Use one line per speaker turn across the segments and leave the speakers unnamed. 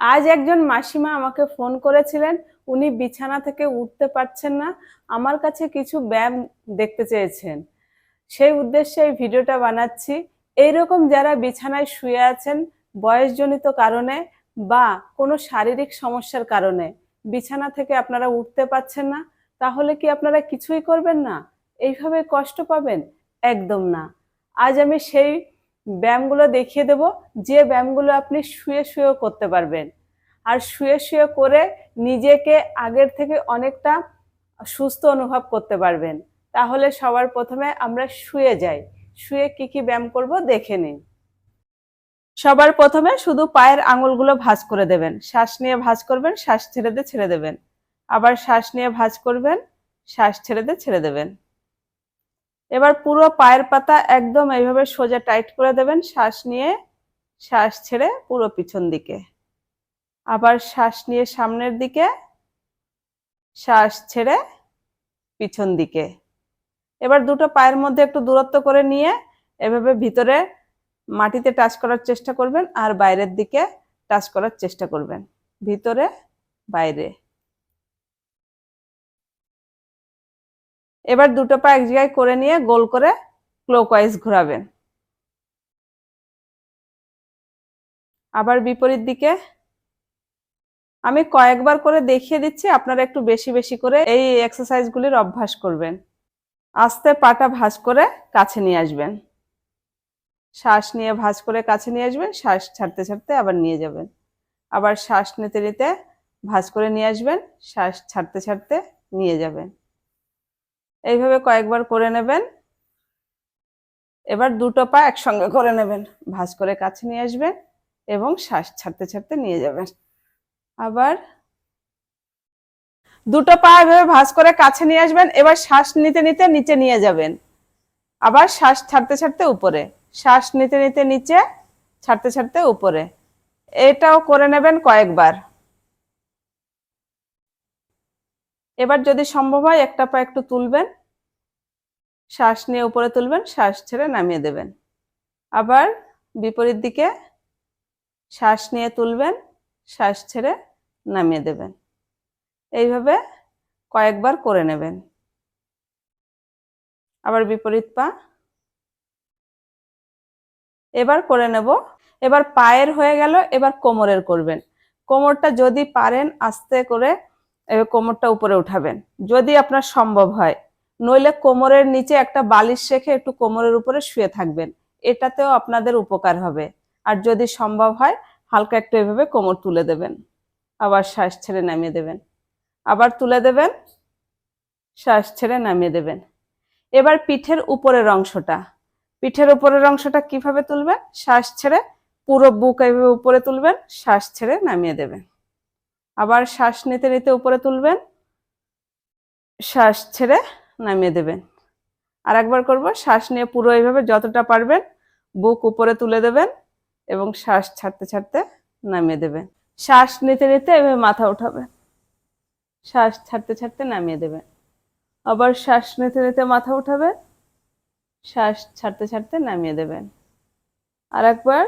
আজ একজন মাসিমা আমাকে ফোন করেছিলেন, উনি বিছানা থেকে উঠতে পারছেন না, আমার কাছে কিছু ব্যায়াম দেখতে চেয়েছেন। সেই উদ্দেশ্যে এই ভিডিওটা বানাচ্ছি। এইরকম যারা বিছানায় শুয়ে আছেন, বয়সজনিত কারণে বা কোনো শারীরিক সমস্যার কারণে বিছানা থেকে আপনারা উঠতে পারছেন না, তাহলে কি আপনারা কিছুই করবেন না? এইভাবে কষ্ট পাবেন? একদম না। আজ আমি সেই ব্যায়ামগুলো দেখিয়ে দেব। যে ব্যায়ামগুলো আপনি শুয়ে শুয়েও করতে পারবেন। আর শুয়ে শুয়ে করে নিজেকে আগের থেকে অনেকটা সুস্থ অনুভব করতে পারবেন। তাহলে সবার প্রথমে আমরা শুয়ে যাই। শুয়ে কি কি ব্যায়াম করব দেখে নিন সবার প্রথমে শুধু পায়ের আঙুলগুলো ভাঁজ করে দেবেন। শ্বাস নিয়ে ভাঁজ করবেন, শ্বাস ছেড়ে দিয়ে ছেড়ে দেবেন। আবার শ্বাস নিয়ে ভাঁজ করবেন, শ্বাস ছেড়ে দিয়ে ছেড়ে দেবেন। এবার পুরো পায়ের পাতা একদম এইভাবে সোজা টাইট করে দেবেন, শ্বাস নিয়ে, শ্বাস ছেড়ে পুরো পিছন দিকে। আবার শ্বাস নিয়ে সামনের দিকে, শ্বাস ছেড়ে পিছন দিকে। এবার দুটো পায়ের মধ্যে একটু দূরত্ব করে নিয়ে এভাবে ভিতরে মাটিতে টাচ করার চেষ্টা করবেন আর বাইরের দিকে টাচ করার চেষ্টা করবেন। ভিতরে, বাইরে। এবার দুটো পা এক জায়গায় করে নিয়ে গোল করে ক্লোকওয়াইজ ঘোরাবেন। আবার বিপরীত দিকে আমি কয়েকবার করে দেখিয়ে দিচ্ছি, আপনারা একটু বেশি বেশি করে এই এক্সারসাইজগুলির অভ্যাস করবেন। আস্তে পাটা ভাঁজ করে কাছে নিয়ে আসবেন। শ্বাস নিয়ে ভাঁজ করে কাছে নিয়ে আসবেন, শ্বাস ছাড়তে ছাড়তে আবার নিয়ে যাবেন। আবার শ্বাস নিতে নিতে ভাঁজ করে নিয়ে আসবেন, শ্বাস ছাড়তে ছাড়তে নিয়ে যাবেন। এইভাবে কয়েকবার করে নেবেন। এবার দুটো পা একসঙ্গে করে নেবেন। ভাঁজ করে কাছে নিয়ে আসবেন এবং শ্বাস ছাড়তে ছাড়তে নিয়ে যাবেন। আবার দুটো পা এভাবে ভাঁজ করে কাছে নিয়ে আসবেন, এবার শ্বাস নিতে নিতে নিচে নিয়ে যাবেন। আবার শ্বাস ছাড়তে ছাড়তে উপরে, শ্বাস নিতে নিতে নিচে, ছাড়তে ছাড়তে উপরে। এটাও করে নেবেন কয়েকবার। এবার যদি সম্ভব হয়, একটা পা একটু তুলবেন, শ্বাস নিয়ে উপরে তুলবেন, শ্বাস ছেড়ে নামিয়ে দেবেন। আবার বিপরীত দিকে শ্বাস নিয়ে তুলবেন, শ্বাস ছেড়ে নামিয়ে দেবেন। এইভাবে কয়েকবার করে নেবেন। আবার বিপরীত পা। এবার করে নেব। এবার পায়ের হয়ে গেল, এবার কোমরের করবেন। কোমরটা যদি পারেন আস্তে করে কোমরটা উপরে উঠাবেন। যদি আপনার সম্ভব হয়, নইলে কোমরের নিচে একটা বালিশ রেখে একটু কোমরের উপরে শুয়ে থাকবেন। এটাতেও আপনাদের উপকার হবে। আর যদি সম্ভব হয়, হালকা একটু এভাবে কোমর তুলে দেবেন। আবার শ্বাস ছেড়ে নামিয়ে দেবেন। আবার তুলে দেবেন, শ্বাস ছেড়ে নামিয়ে দেবেন। এবার পিঠের উপরের অংশটা। পিঠের উপরের অংশটা কীভাবে তুলবেন? শ্বাস ছেড়ে পুরো বুক এইভাবে উপরে তুলবেন, শ্বাস ছেড়ে নামিয়ে দেবেন। আবার শ্বাস নিতে নিতে উপরে তুলবেন। শ্বাস ছেড়ে নামিয়ে দেবেন। আর একবার করব, শ্বাস নিয়ে পুরো এইভাবে যতটা পারবেন বুক উপরে তুলে দেবেন এবং শ্বাস ছাড়তে ছাড়তে নামিয়ে দেবেন। শ্বাস নিতে নিতে এভাবে মাথা উঠাবেন। শ্বাস ছাড়তে ছাড়তে নামিয়ে দেবেন। আবার শ্বাস নিতে নিতে মাথা উঠাবেন। শ্বাস ছাড়তে ছাড়তে নামিয়ে দেবেন। আর একবার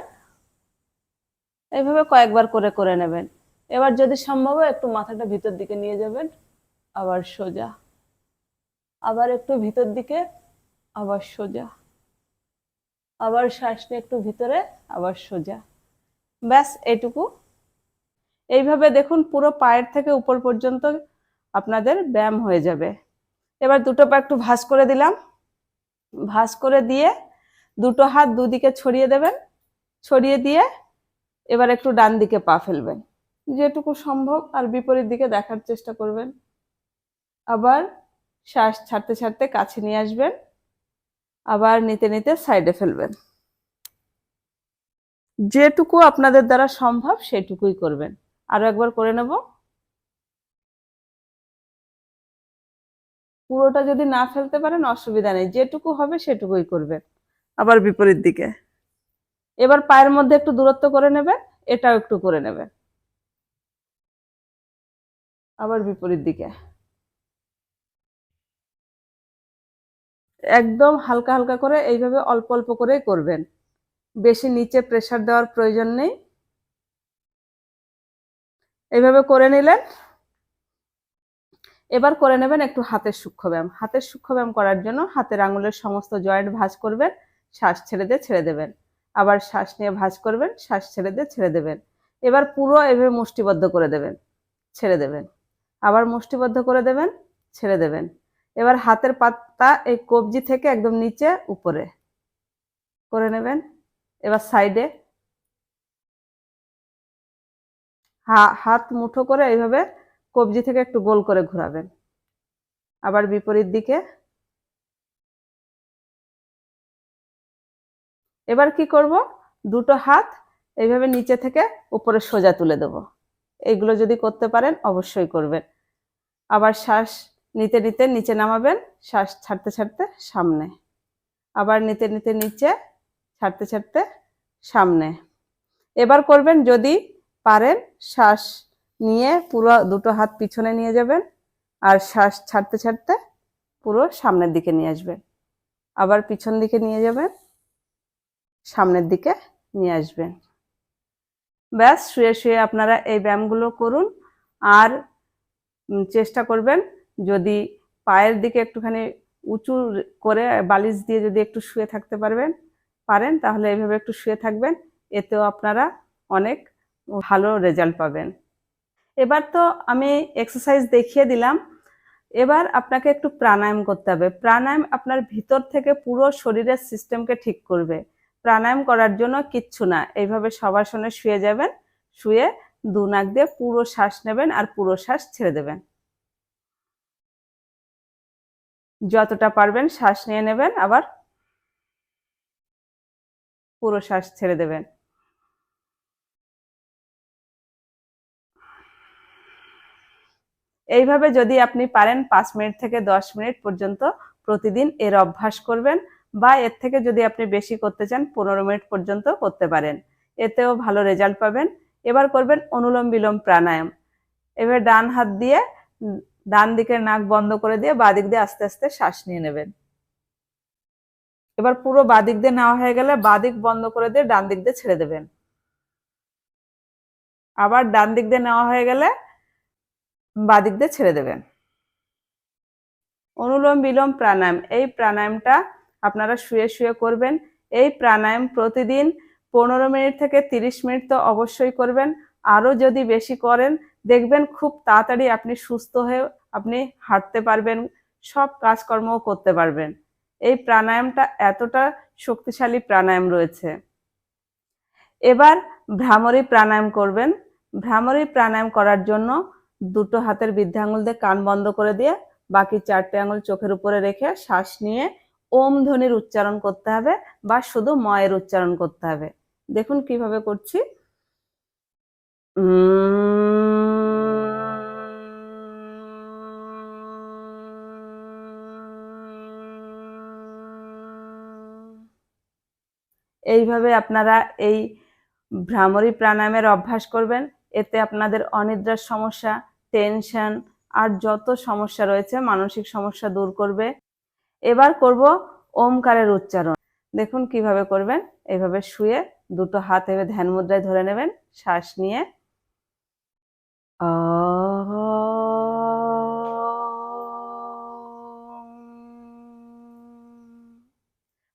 এইভাবে কয়েকবার করে করে নেবেন। এবার যদি সম্ভব হয়, একটু মাথাটা ভিতর দিকে নিয়ে যাবেন, আবার সোজা। আবার একটু ভিতর দিকে, আবার সোজা। আবার শ্বাস নিয়ে একটু ভিতরে, আবার সোজা। ব্যাস, এটুকু। এইভাবে দেখুন, পুরো পায়ের থেকে উপর পর্যন্ত আপনাদের ব্যায়াম হয়ে যাবে। এবার দুটো পা একটু ভাঁজ করে দিলাম। ভাঁজ করে দিয়ে দুটো হাত দুদিকে ছড়িয়ে দেবেন। ছড়িয়ে দিয়ে এবার একটু ডান দিকে পা ফেলবেন। যেটুকু সম্ভব আর বিপরীত দিকে দেখার চেষ্টা করবেন। আবার শ্বাস ছাড়তে ছাড়তে কাছে নিয়ে আসবেন। আবার নিতে নিতে সাইডে ফেলবেন। যেটুকু আপনাদের দ্বারা সম্ভব সেটুকুই করবেন। আরও একবার করে নেব। পুরোটা যদি না ফেলতে পারেন অসুবিধা নেই। যেটুকু হবে সেটুকুই করবেন। আবার বিপরীত দিকে। এবার পায়ের মধ্যে একটু দূরত্ব করে নেবেন, এটাও একটু করে নেবেন। আবার বিপরীত দিকে। একদম হালকা হালকা করে এইভাবে অল্প অল্প করেই করবেন। বেশি নিচে প্রেসার দেওয়ার প্রয়োজন নেই। এইভাবে করে নিলেন। এবার করে নেবেন একটু হাতের সূক্ষ্ম ব্যায়াম। হাতের সূক্ষ্ম ব্যায়াম করার জন্য হাতের আঙুলের সমস্ত জয়েন্ট ভাঁজ করবেন, শ্বাস ছেড়ে দিয়ে ছেড়ে দেবেন। আবার শ্বাস নিয়ে ভাঁজ করবেন, শ্বাস ছেড়ে দিয়ে ছেড়ে দেবেন। এবার পুরো এভাবে মুষ্টিবদ্ধ করে দেবেন, ছেড়ে দেবেন। আবার মুষ্টিবদ্ধ করে দেবেন, ছেড়ে দেবেন। এবার হাতের পাতা এই কবজি থেকে একদম নিচে উপরে করে নেবেন। এবার সাইডে হাত মুঠো করে এইভাবে কবজি থেকে একটু গোল করে ঘোরাবেন। আবার বিপরীত দিকে এবার কি করব? দুটো হাত এইভাবে নিচে থেকে উপরে সোজা তুলে দেব। এইগুলো যদি করতে পারেন, অবশ্যই করবেন। আবার শ্বাস নিতে নিতে নিচে নামাবেন, শ্বাস ছাড়তে ছাড়তে সামনে। আবার নিতে নিতে নিচে, ছাড়তে ছাড়তে সামনে। এবার করবেন যদি পারেন, শ্বাস নিয়ে পুরো দুটো হাত পিছনে নিয়ে যাবেন আর শ্বাস ছাড়তে ছাড়তে পুরো সামনের দিকে নিয়ে আসবেন। আবার পিছন দিকে নিয়ে যাবেন, সামনের দিকে নিয়ে আসবেন। ব্যাস, শুয়ে শুয়ে আপনারা এই ব্যায়ামগুলো করুন। আর চেষ্টা করবেন যদি পায়ের দিকে একটুখানি উঁচু করে বালিশ দিয়ে যদি একটু শুয়ে থাকতে পারবেন, পারেন, তাহলে এইভাবে একটু শুয়ে থাকবেন, এতেও আপনারা অনেক ভালো রেজাল্ট পাবেন। এবার তো আমি এক্সারসাইজ দেখিয়ে দিলাম। এবার আপনাকে একটু প্রাণায়াম করতে হবে। প্রাণায়াম আপনার ভিতর থেকে পুরো শরীরের সিস্টেমকে ঠিক করবে। প্রাণায়াম করার জন্য কিচ্ছু না। এইভাবে সবাসনে শুয়ে যাবেন, শুয়ে দু নাক দিয়ে পুরো শ্বাস নেবেন আর পুরো শ্বাস ছেড়ে দেবেন। যতটা পারবেন শ্বাস নিয়ে নেবেন, আবার পুরো শ্বাস ছেড়ে দেবেন। এইভাবে যদি আপনি পারেন, পাঁচ মিনিট থেকে দশ মিনিট পর্যন্ত প্রতিদিন এর অভ্যাস করবেন বা এর থেকে যদি আপনি বেশি করতে চান, পনেরো মিনিট পর্যন্ত করতে পারেন। এতেও ভালো রেজাল্ট পাবেন। এবার করবেন অনুলোম বিলোম প্রাণায়াম। এবার ডান হাত দিয়ে, ডান দিকের নাক বন্ধ করে দিয়ে বাদিক দিয়ে আস্তে আস্তে শ্বাস নিয়ে নেবেন। এবার পুরো বাদিক দিয়ে নেওয়া হয়ে গেলে বাদিক বন্ধ করে দিয়ে ডান দিক দিয়ে ছেড়ে দেবেন। আবার ডান দিক দিয়ে নেওয়া হয়ে গেলে বাদিক দিয়ে ছেড়ে দেবেন। অনুলোম বিলোম প্রাণায়াম, এই প্রাণায়ামটা আপনারা শুয়ে শুয়ে করবেন। এই প্রাণায়াম প্রতিদিন পনেরো মিনিট থেকে তিরিশ মিনিট তো অবশ্যই করবেন। আরও যদি বেশি করেন, দেখবেন খুব তাড়াতাড়ি আপনি সুস্থ হয়ে আপনি হাঁটতে পারবেন, সব কাজকর্মও করতে পারবেন। এই প্রাণায়ামটা এতটা শক্তিশালী প্রাণায়াম রয়েছে। এবার ভ্রামরী প্রাণায়াম করবেন। ভ্রামরী প্রাণায়াম করার জন্য দুটো হাতের বৃদ্ধা আঙুল দিয়ে কান বন্ধ করে দিয়ে বাকি চারটে আঙুল চোখের উপরে রেখে শ্বাস নিয়ে ওম ধ্বনির উচ্চারণ করতে হবে বা শুধু ময়ের উচ্চারণ করতে হবে। দেখুন কীভাবে করছি। এইভাবে আপনারা এই ভ্রামরী প্রাণায়ামের অভ্যাস করবেন। এতে আপনাদের অনিদ্রার সমস্যা টেনশন আর যত সমস্যা রয়েছে, মানসিক সমস্যা দূর করবে। এবার করব ওমকারের উচ্চারণ। দেখুন কীভাবে করবেন। এভাবে শুয়ে দুটো হাত এভাবে ধ্যান মুদ্রায় ধরে নেবেন। শ্বাস নিয়ে।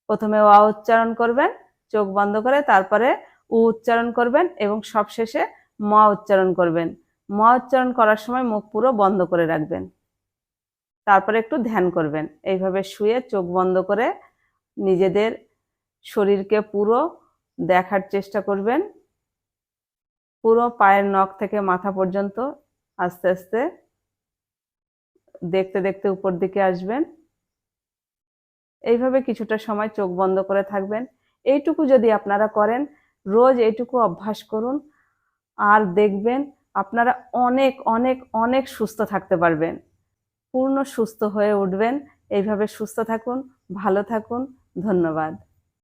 প্রথমে অ উচ্চারণ করবেন, চোখ বন্ধ করে তারপরে উ উচ্চারণ করবেন এবং সবশেষে ম উচ্চারণ করবেন। ম উচ্চারণ করার সময় মুখ পুরো বন্ধ করে রাখবেন। তারপরে একটু ধ্যান করবেন। এইভাবে শুয়ে চোখ বন্ধ করে নিজেদের শরীরকে পুরো দেখার চেষ্টা করবেন। পুরো পায়ের নখ থেকে মাথা পর্যন্ত আস্তে আস্তে দেখতে দেখতে উপর দিকে আসবেন। এইভাবে কিছুটা সময় চোখ বন্ধ করে থাকবেন। এইটুকু যদি আপনারা করেন, রোজ এইটুকু অভ্যাস করুন আর দেখবেন আপনারা অনেক অনেক অনেক সুস্থ থাকতে পারবেন। পূর্ণ সুস্থ হয়ে উঠবেন। এইভাবে সুস্থ থাকুন, ভালো থাকুন। ধন্যবাদ।